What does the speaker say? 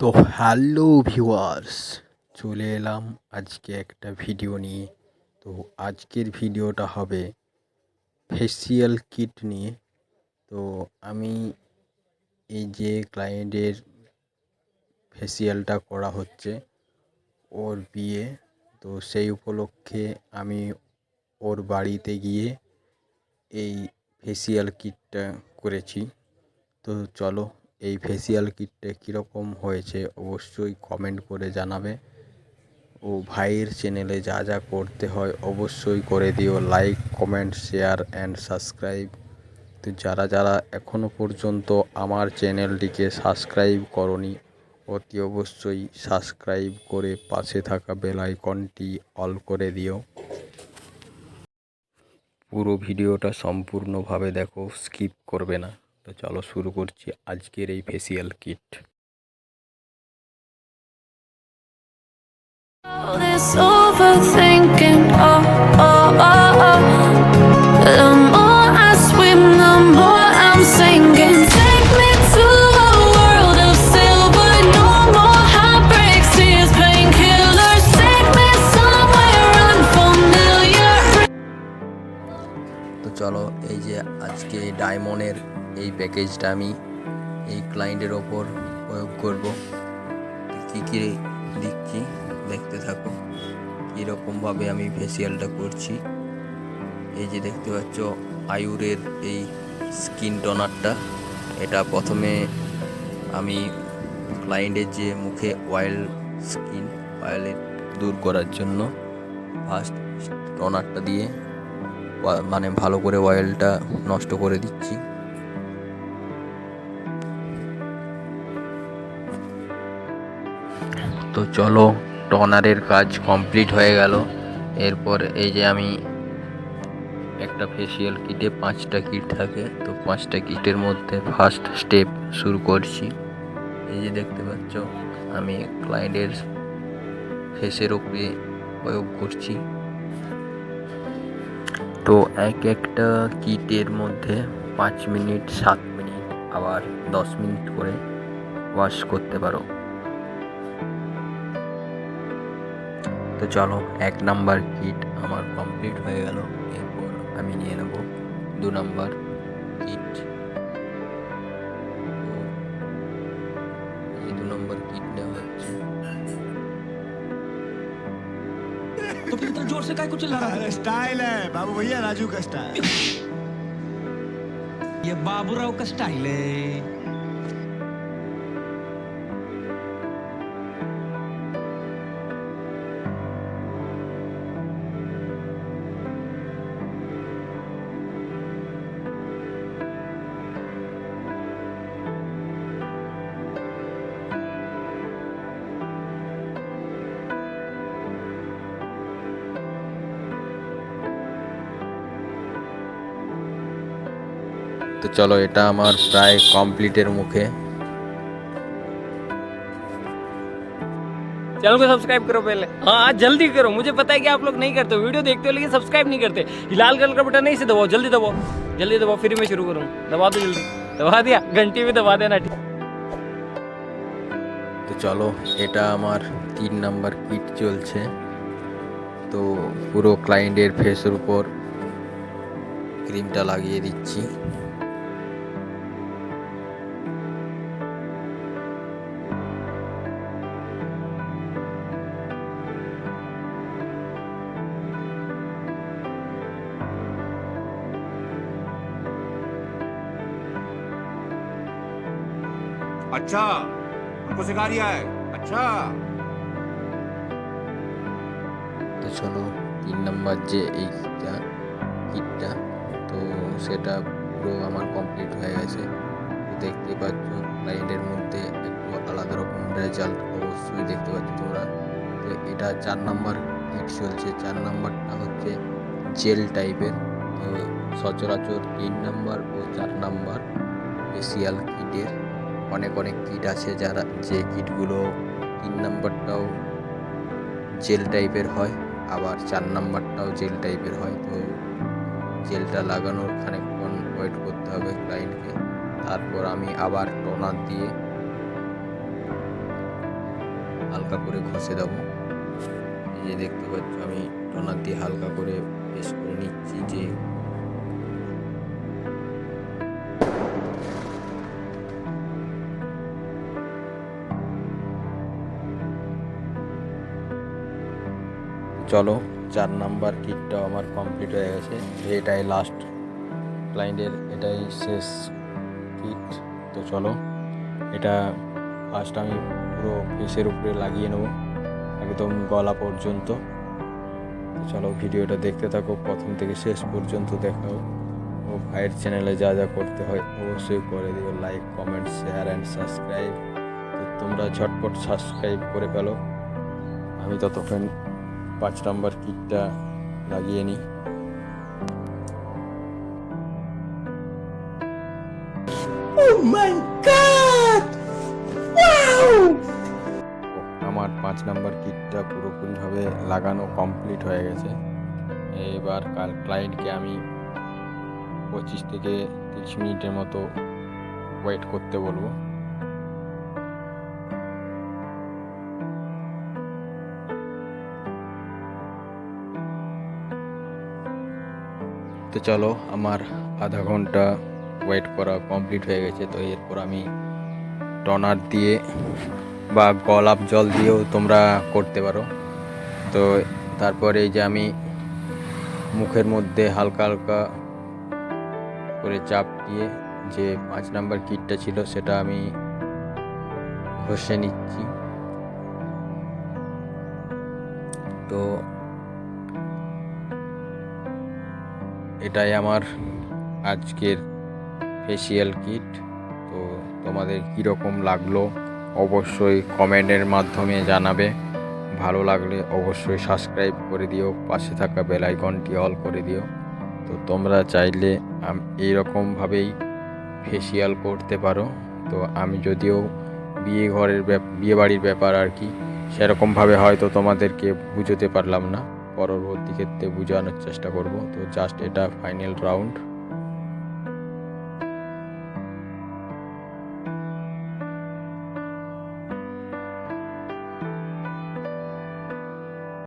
তো hello viewers, চলে এলাম আজকে একটা ভিডিও নিয়ে। তো আজকের ভিডিওটা হবে ফেসিয়াল কিট নিয়ে। তো আমি এই যে ক্লায়েন্টের ফেসিয়ালটা করা হচ্ছে ওর বিয়ে, তো সেই উপলক্ষে আমি ওর বাড়িতে গিয়ে এই ফেসিয়াল কিটটা করেছি। তো চলো এই ফেসিয়াল কিটটা কীরকম হয়েছে অবশ্যই কমেন্ট করে জানাবে। ও ভাইয়ের চ্যানেলে যা যা করতে হয় অবশ্যই করে দিও। Like comment share and subscribe তো যারা যারা এখনও পর্যন্ত আমার চ্যানেলটিকে সাবস্ক্রাইব করনি, অতি অবশ্যই সাবস্ক্রাইব করে পাশে থাকা বেল আইকনটি অল করে দিও। পুরো ভিডিওটা সম্পূর্ণভাবে দেখো স্কিপ করবে না। তো চলো শুরু করছি আজকের এই facial kit All this overthinking, oh, oh, oh, oh. আজকে ডায়মন্ডের এই প্যাকেজটা আমি এই ক্লায়েন্টের ওপর প্রয়োগ করব। কী কী দিচ্ছি দেখতে থাকো কীরকমভাবে আমি ফেসিয়ালটা করছি। এই যে দেখতে পাচ্ছ, আয়ুরের এই স্কিন টোনারটা এটা প্রথমে আমি ক্লায়েন্টের যে মুখে অয়েল স্কিন অয়েলের দূর করার জন্য ফার্স্ট টোনারটা দিয়ে মানে ভালো করে অয়েলটা নষ্ট করে দিচ্ছি। তো চলো টনারের কাজ কমপ্লিট হয়ে গেল। এরপর এই যে আমি একটা ফেসিয়াল কিটে পাঁচটা কিট থাকে, তো পাঁচটা কিটের মধ্যে ফার্স্ট স্টেপ শুরু করছি। এই যে দেখতে পাচ্ছ, আমি ক্লায়েন্টের ফেসের উপরে প্রয়োগ করছি। তো এক একটা কিটের মধ্যে পাঁচ মিনিট, সাত মিনিট, আবার দশ মিনিট করে ওয়াশ করতে পারো। তো চলো, এক নাম্বার কিট আমার কমপ্লিট হয়ে গেল। এরপর আমি নিয়ে নেব দু নাম্বার কিট। ज़ोर से काय कुछ चिल्ला रहा अरे स्टाइल है बाबू भैया राजू का स्टाइल ये बाबूराव का स्टाइल है। তো চলো এটা আমার প্রায় কমপ্লিটের মুখে चैनल को सब्सक्राइब करो पहले हाँ जल्दी करो मुझे पता है कि आप लोग नहीं करते हो वीडियो देखते हो लेकिन सब्सक्राइब नहीं करते ये लाल कलर का बटन नहीं से दबाओ जल्दी दबाओ जल्दी दबाओ फिर मैं शुरू करूँ दबा दो जल्दी दबा दिया घंटी में दबा देना ठीक তো চলো এটা আমার তিন নাম্বার কিট চলছে তো পুরো ক্লায়েন্টের ফেসের উপর ক্রিমটা লাগিয়ে দিচ্ছি अच्छा हमको सिखा रिया है अच्छा তো চলো তিন নাম্বার যে এইটা কিটটা তো সেটা পুরো আমার কমপ্লিট হয়ে গেছে তো দেখতে পাচ্ছ ক্লায়েন্টের মধ্যে একটু আলাদা রকম রেজাল্ট অবশ্যই দেখতে পাচ্ছ তোমরা তো এটা চার নাম্বার কিট চলছে চার নাম্বারটা হচ্ছে জেল টাইপের তো সচরাচর তিন নাম্বার ও চার নাম্বার ফেসিয়াল কিটের অনেক অনেক কিট আছে যারা যে কিটগুলো তিন নাম্বারটাও জেল টাইপের হয়, আবার চার নাম্বারটাও জেল টাইপের হয়। তো জেলটা লাগানোর খানিকক্ষণ ওয়েট করতে হবে ক্লায়েন্টকে তারপর আমি আবার টোনার দিয়ে হালকা করে ঘষে দেবো। যে দেখতে পাচ্ছ, আমি টনার দিয়ে হালকা করে পেশ করে নিচ্ছি যে চলো, চার নাম্বার কিটটাও আমার কমপ্লিট হয়ে গেছে। এটাই লাস্ট ক্লায়েন্টের এটাই শেষ কিট। তো চলো, এটা ফার্স্ট আমি পুরো ফেসের উপরে লাগিয়ে নেব, একদম গলা পর্যন্ত। চলো, ভিডিওটা দেখতে থাকো, প্রথম থেকে শেষ পর্যন্ত দেখাও। ও ভাইয়ের চ্যানেলে যা যা করতে হয়, অবশ্যই করে দিও। Like comment share and subscribe তো তোমরা ঝটপট সাবস্ক্রাইব করে ফেলো। আমি ততক্ষণ পাঁচ নাম্বার কিটটা লাগিয়ে নিই। আমার পাঁচ নাম্বার কিটটা পুরোপুরিভাবে লাগানো কমপ্লিট হয়ে গেছে। এবার কাল ক্লায়েন্টকে আমি পঁচিশ থেকে তিরিশ মিনিটের মতো ওয়েট করতে বলব। তো চলো, আমার আধা ঘণ্টা ওয়েট করা কমপ্লিট হয়ে গেছে। তো এরপর আমি টনার দিয়ে বা গলাপ জল দিয়েও তোমরা করতে পারো। তো তারপরে এই যে আমি মুখের মধ্যে হালকা হালকা করে চাপ দিয়ে যে পাঁচ নাম্বার কিটটা ছিল, সেটা আমি ঘষে নিচ্ছি। তো এটাই আমার আজকের ফেসিয়াল কিট তো তোমাদের কীরকম লাগল অবশ্যই কমেন্টের মাধ্যমে জানাবে। ভালো লাগলে অবশ্যই সাবস্ক্রাইব করে দিও, পাশে থাকা বেল আইকনটি অল করে দিও। তো তোমরা চাইলে আম- এইরকমভাবেই ফেসিয়াল করতে পারো। তো আমি যদিও বিয়ে ঘরের বিয়ে বাড়ির ব্যাপার আর কি, সেরকমভাবে হয়তো তোমাদেরকে বুঝতে পারলাম না। পরবর্তী ক্ষেত্রে বোঝানোর চেষ্টা করব। তো জাস্ট এটা ফাইনাল রাউন্ড